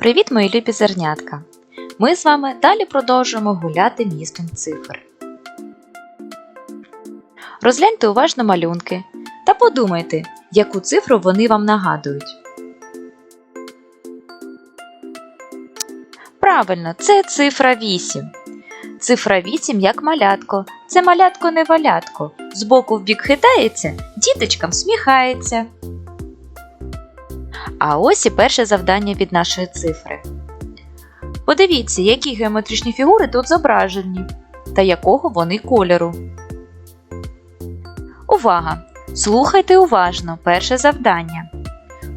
Привіт, мої любі зернятка! Ми з вами далі продовжуємо гуляти містом цифр. Розгляньте уважно малюнки та подумайте, яку цифру вони вам нагадують. Правильно, це цифра 8. Цифра 8 як малятко. Це малятко не валятко. Збоку в бік хитається, діточкам сміхається. А ось і перше завдання від нашої цифри. Подивіться, які геометричні фігури тут зображені та якого вони кольору. Увага! Слухайте уважно перше завдання.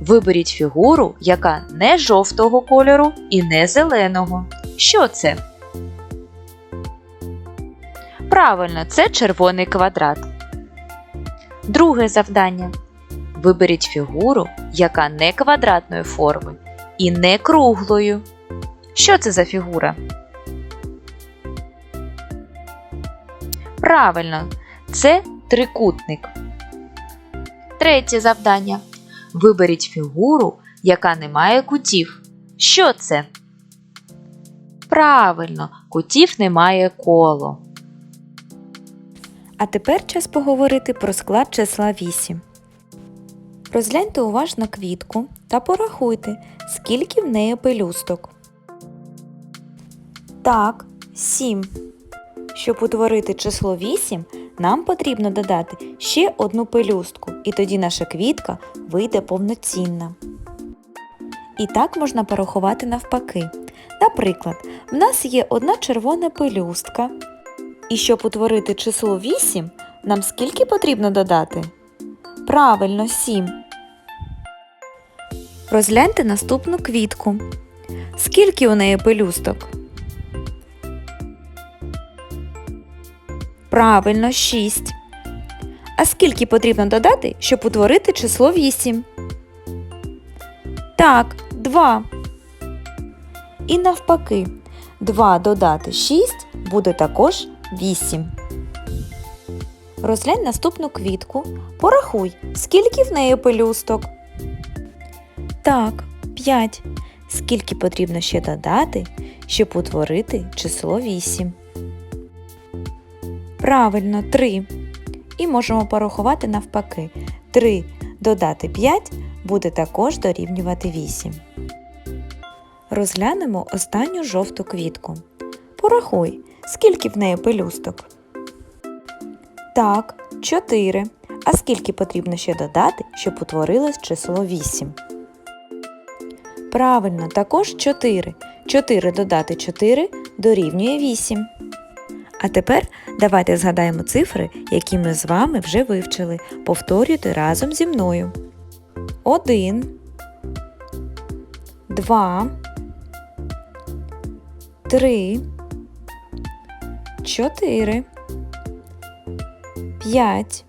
Виберіть фігуру, яка не жовтого кольору і не зеленого. Що це? Правильно, це червоний квадрат. Друге завдання. Виберіть фігуру, яка не квадратної форми і не круглою. Що це за фігура? Правильно, це трикутник. Третє завдання. Виберіть фігуру, яка не має кутів. Що це? Правильно, кутів немає коло. А тепер час поговорити про склад числа 8. Розгляньте уважно квітку та порахуйте, скільки в неї пелюсток. Так, 7. Щоб утворити число 8, нам потрібно додати ще одну пелюстку, і тоді наша квітка вийде повноцінна. І так можна порахувати навпаки. Наприклад, в нас є одна червона пелюстка. І щоб утворити число 8, нам скільки потрібно додати? Правильно, 7. Розгляньте наступну квітку. Скільки у неї пелюсток? Правильно, 6. А скільки потрібно додати, щоб утворити число 8? Так, 2. І навпаки, 2 додати 6 буде також 8. Розглянь наступну квітку. Порахуй, скільки в неї пелюсток. Так, 5. Скільки потрібно ще додати, щоб утворити число 8? Правильно, 3. І можемо порахувати навпаки. 3 додати 5 буде також дорівнювати 8. Розглянемо останню жовту квітку. Порахуй, скільки в неї пелюсток. Так, 4. А скільки потрібно ще додати, щоб утворилось число 8? Правильно, також 4. 4 додати 4 дорівнює 8. А тепер давайте згадаємо цифри, які ми з вами вже вивчили. Повторюйте разом зі мною. 1, 2, 3, 4, 5,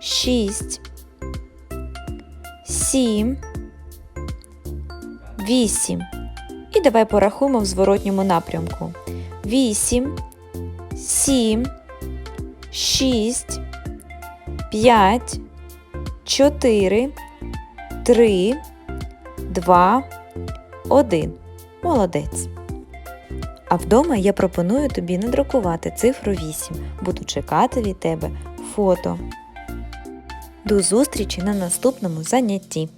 6, 7, 8. І давай порахуємо в зворотньому напрямку. 8, 7, 6, 5, 4, 3, 2, 1. Молодець. А вдома я пропоную тобі надрукувати цифру 8. Буду чекати від тебе фото. До зустрічі на наступному занятті.